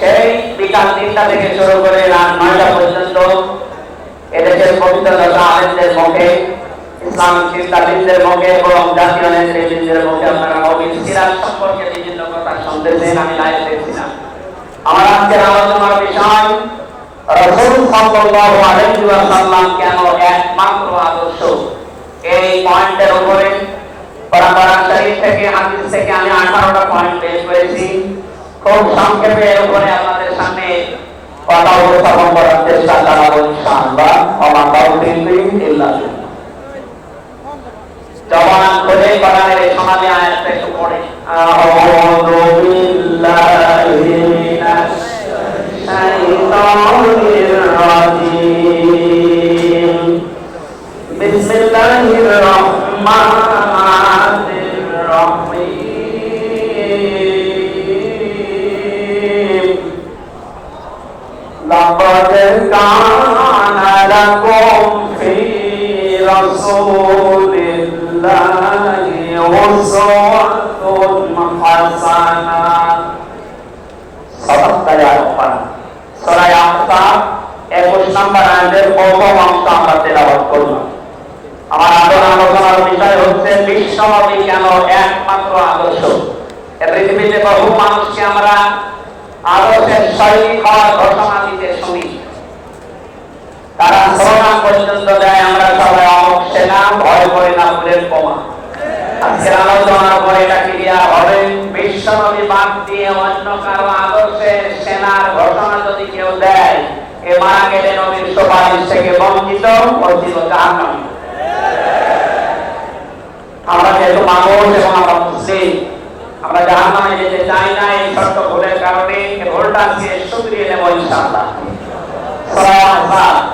সেই বিকাল তিনটা থেকে শুরু করে রাত নয়টা পর্যন্ত এদেশের পবিত্র দশা আলেমদের মুখে ইসলামিক চিন্তাবিদদের মুখে এবং জাতীয় নেতৃবৃন্দের মুখে আপনারা সিরাজ সম্পর্কে বিভিন্ন কথা শুনতেছেন, আমি লাইভ দেখছিলাম আমার আজকের আলোচনার বিষয়, রসুল সাল্লাল্লাহু আলাইহি ওয়াসাল্লাম কেন একমাত্র আদর্শ? এই পয়েন্টের উপরে শরীফ থেকে হাদিস থেকে আমি 18টা পয়েন্ট পেশ করেছি। খুব সংক্ষেপে উপরে আপনাদের সামনে কথা উপস্থাপন করার চেষ্টা চালাবো ইনশাআল্লাহ। আমার তাওফীক ইল্লা বিল্লাহ। জবান রহিম। لقد كان لكم في رسول الله أسوة حسنة صدقت يا ربنا সূরা আহকাম 21 নম্বর আয়াতের প্রথম অংশ আমরা তেলাওয়াত করলাম আমার আদর আলোচনার বিষয় হচ্ছে বিশ্বনবী কেন একমাত্র আদর্শ এ পৃথিবীতে বহু মানুষকে আমরা আদর্শের শৈলী হওয়ার শুনি। তারা স্লোগান পর্যন্ত দেয় আমরা সবাই অমুক সেনা, ভয় করে না বুলেট বোমা। আজকের আলোচনার পরে এটা ক্লিয়ার হবে, বিশ্বনবী বাদ দিয়ে অন্য কারও সেনার ঘোষণা যদি কেউ দেয়, এ মারা গেলে নবীর সুপারিশ থেকে বঞ্চিত বঞ্চিত আমরা যেহেতু মানুষ এবং আমরা মুসলিম, আমরা যেতে চাই না, এই ছোট্ট ভুলের ভুলটা আজকে নেব আহজাব